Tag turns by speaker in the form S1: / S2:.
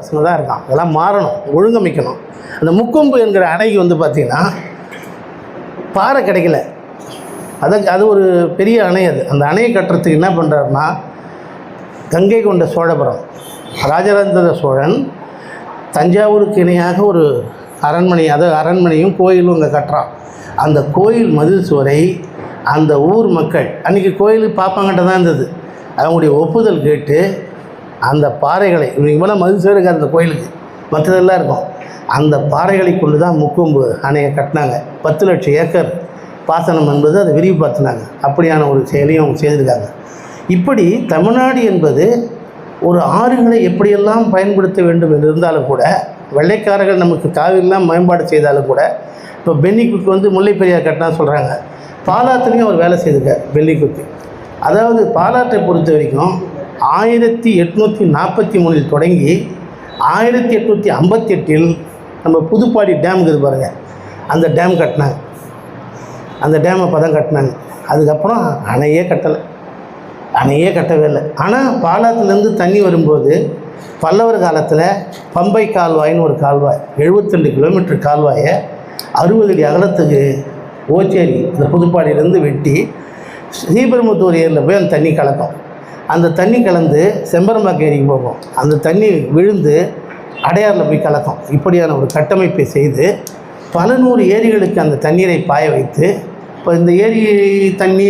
S1: தான் இருக்கான். அதெல்லாம் மாறணும் ஒழுங்கமைக்கணும். அந்த முக்கொம்பு என்கிற அணைக்கு வந்து பார்த்திங்கன்னா பாறை கிடைக்கல. அதுக்கு அது ஒரு பெரிய அணை அது. அந்த அணையை கட்டுறதுக்கு என்ன பண்ணுறாருன்னா கங்கை கொண்ட சோழபுரம் ராஜராஜேந்திர சோழன் தஞ்சாவூருக்கு இணையாக ஒரு அரண்மனை அது அரண்மனையும் கோயிலும் அங்கே கட்டுறான். அந்த கோயில் மதில் சுவரை அந்த ஊர் மக்கள் அன்றைக்கி கோயில் பார்ப்பாங்கிட்ட தான் இருந்தது. அவங்களுடைய ஒப்புதல் கேட்டு அந்த பாறைகளை இவ்வளோ மதில் இருக்காது அந்த கோயிலுக்கு மற்றதெல்லாம் இருக்கும். அந்த பாறைகளை கொண்டு தான் முக்கொம்பு அணையை கட்டினாங்க. பத்து லட்சம் ஏக்கர் பாசனம் என்பது அதை விரிவுபடுத்தினாங்க. அப்படியான ஒரு செயலையும் அவங்க செய்திருக்காங்க. இப்படி தமிழ்நாடு என்பது ஒரு ஆறுகளை எப்படியெல்லாம் பயன்படுத்த வேண்டும் என்று இருந்தாலும் கூட வெள்ளைக்காரர்கள் நமக்கு காவிரிலாம் மேம்பாடு செய்தாலும் கூட இப்போ பென்னிக்குக்கு வந்து முல்லை பெரியார் கட்டினா சொல்கிறாங்க பாலாத்துலேயும் அவர் வேலை செய்திருக்கார் பென்னிக்குக்கு. அதாவது பாலாற்றை பொறுத்த வரைக்கும் ஆயிரத்தி எட்நூற்றி நாற்பத்தி மூணில் தொடங்கி ஆயிரத்தி எட்நூற்றி ஐம்பத்தி எட்டில் நம்ம புதுப்பாடி டேம் இருக்குது பாருங்கள் அந்த டேம் கட்டினாங்க. அந்த டேமை அப்போ தான் கட்டினாங்க. அதுக்கப்புறம் அணையே கட்டலை. அணையே கட்டவே இல்லை. ஆனால் பாலாத்துலேருந்து தண்ணி வரும்போது பல்லவர் காலத்தில் பம்பை கால்வாய்னு ஒரு கால்வாய் 72 கிலோமீட்டர் கால்வாயை அறுபது அடி அகலத்துக்கு ஓச்சேரி இந்த புதுப்பாடியிலேருந்து வெட்டி ஸ்ரீபெரும்புத்தூர் ஏரியில் போய் அந்த தண்ணி கலக்கும். அந்த தண்ணி கலந்து செம்பரம்பாக்கம் ஏரிக்கு போகும். அந்த தண்ணி விழுந்து அடையாரில் போய் கலக்கும். இப்படியான ஒரு கட்டமைப்பை செய்து பல நூறு ஏரிகளுக்கு அந்த தண்ணீரை பாய வைத்து இப்போ இந்த ஏரி தண்ணி